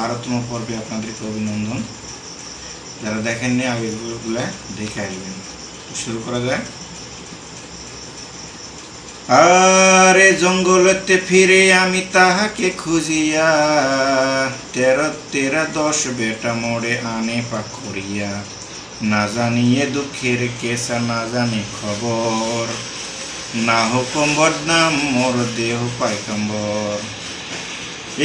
বারোতম পর্বে আপনাদেরকে অভিনন্দন। যারা দেখেননি আগেরগুলো দেখে আসবেন। শুরু করা যায় আরে জঙ্গলতে ফিরে আমি তাহাকে খুঁজিয়া, তেরো, তেরা, দশ বেটা মোড়ে আনে পাখরিয়া না জানিয়ে দুঃখের কেসা, না জানি খবর। না হুকুম বদনাম, মোর দেহ পায়কম্বর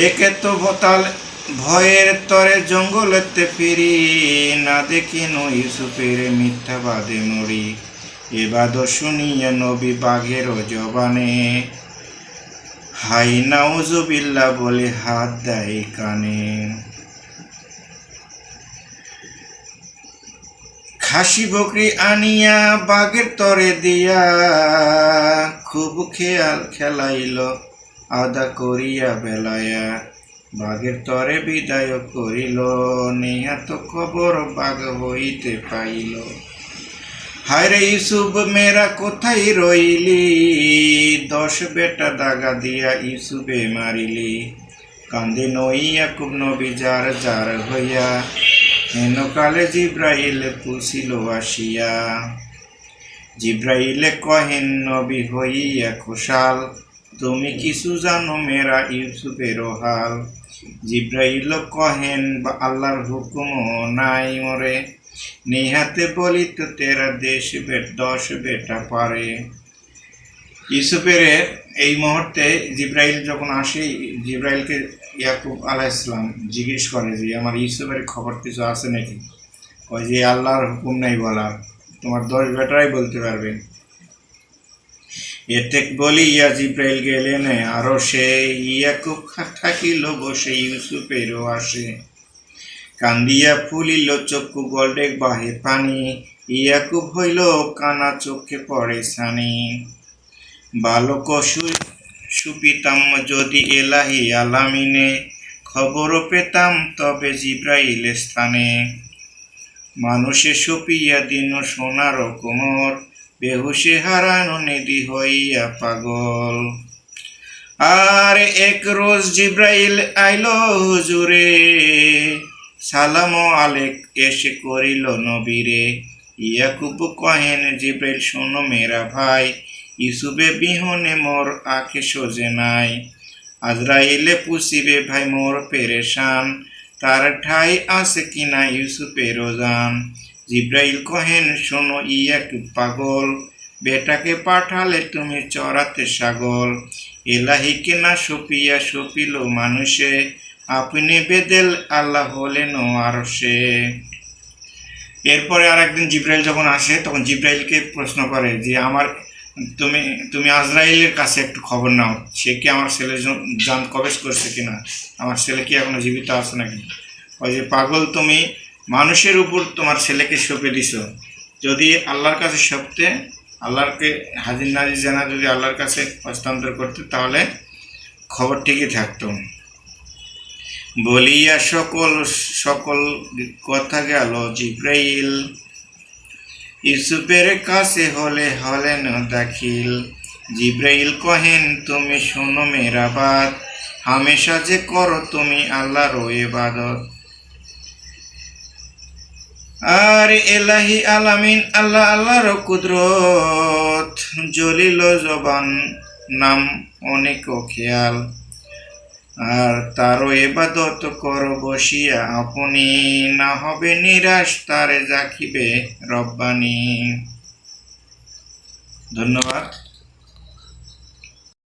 একে তো বতাল ভয়ের তরে জঙ্গলেতে ফিরি, না দেখি নো ইউসুফের মিথ্যাবাদে মরি এবাদ শুনিয়ে নবী বাঘের জবানে, হাই নাউজুবিল্লা বলে হাত দেয় কানে। খাসি বকরি আনিয়া বাঘের তরে দিয়া, খুব খেয়াল খেলাইল, আদা করিয়া বেলায়া। বাঘের তরে বিদায় করিল, নিহাত খবর বাঘ হইতে পাইল। হায়রে ইউসুফ মেরা কোথায় রইলি? দশ বেটা দাগা দিয়া ইউসুফে মারিলি। কান্দে নইয়া খুব নবী, যার যার হইয়া। হেন কালে জিব্রাইল পুষিল আসিয়া। জিব্রাইলে কহেন, নবী হইয়া খুশাল। তুমি কিছু জানো মেরা ইউসুফের হাল? জিব্রাইল কহেন, বা আল্লাহর হুকুম নাই মরে। নিহাতে বলি তো তেরা দেশ বেট, দশ বেটা পারে। ইউসুফের এই মুহূর্তে জিব্রাইল যখন আসে, জিব্রাইলকে ইয়াকুব আলাহ ইসলাম জিজ্ঞেস করে যে, আমার ইউসুফের খবর কিছু আছে নাকি? ওই যে, আল্লাহর হুকুম নাই বলার। তোমার দশ বেটারাই বলতে পারবে। এতে বলিয়া জিব্রাইল গেলেন, আরও সে ইয়াকুব থাকিল বসে ইউসুফেরও আসে কান্দিয়া ফুলিল চক্ষু গল্ডেক বাহে পানি, ইয়াকুব হইল কানা চোখে পড়ে সানি। বালক সুপিতাম যদি এলাহি আলামিনে, খবর পেতাম তবে জিব্রাইল স্থানে। মানুষে সপিয়া দিন সোনার কোমর বেহুশে হারানো নিধি হইয়া পাগল। আর এক রোজ জিব্রাইল আইল হুজুরে, সালাম আলেক এসে করিল নবীরে। ইয়াকুব কহেন, জিব্রাইল, শোনো মেরা ভাই ইসুবে বিহনে মোর আখে সোজে নাই। আজরাইলে পুষিবে ভাই মোর পেরেশান, তার ঠাই আছে কিনা ইউসুফের জান জিব্রাইল কহেন, শোনো ইয়াকুব পাগল। বেটাকে পাঠালে তুমি চড়াতে সাগল। এলাহিকে না সপিয়া সপিল মানুষে। আপনি বেদেল, আল্লাহ হলেন আর সে। এরপরে আর একদিন জিব্রাইল যখন আসে, তখন জিব্রাইলকে প্রশ্ন করে যে, আমার, তুমি তুমি আজরাইলের কাছে একটু খবর নাও। সে কি আমার ছেলে জান কবেশ করছে কিনা? আমার ছেলে কি এখনও জীবিত আছে নাকি? ওই যে, পাগল তুমি মানুষের উপর তোমার ছেলেকে সঁপে দিছ। যদি আল্লাহর কাছে সপতে, আল্লাহরকে হাজির নাজির জানা যদি আল্লাহর কাছে হস্তান্তর করতে, তাহলে খবর ঠিকই থাকতো। বলিয়া সকল সকল কথা গেল জিব্রাইল। ইউসুফের কাছে হলে হলেন দাখিল। জিব্রাইল কহেন, তুমি শোনো মেরা বাত হামেশা যে করো তুমি আল্লাহর ইবাদত। আর এলাহি আলামিন আল্লাহ আল্লাহর কুদরত, জলিল জবান নাম অনেক খেয়াল আর তারও এবাদত কর বসিয়া, আপনি না হবে নিরাশ, তারে জাকিবে রব্বানি। ধন্যবাদ।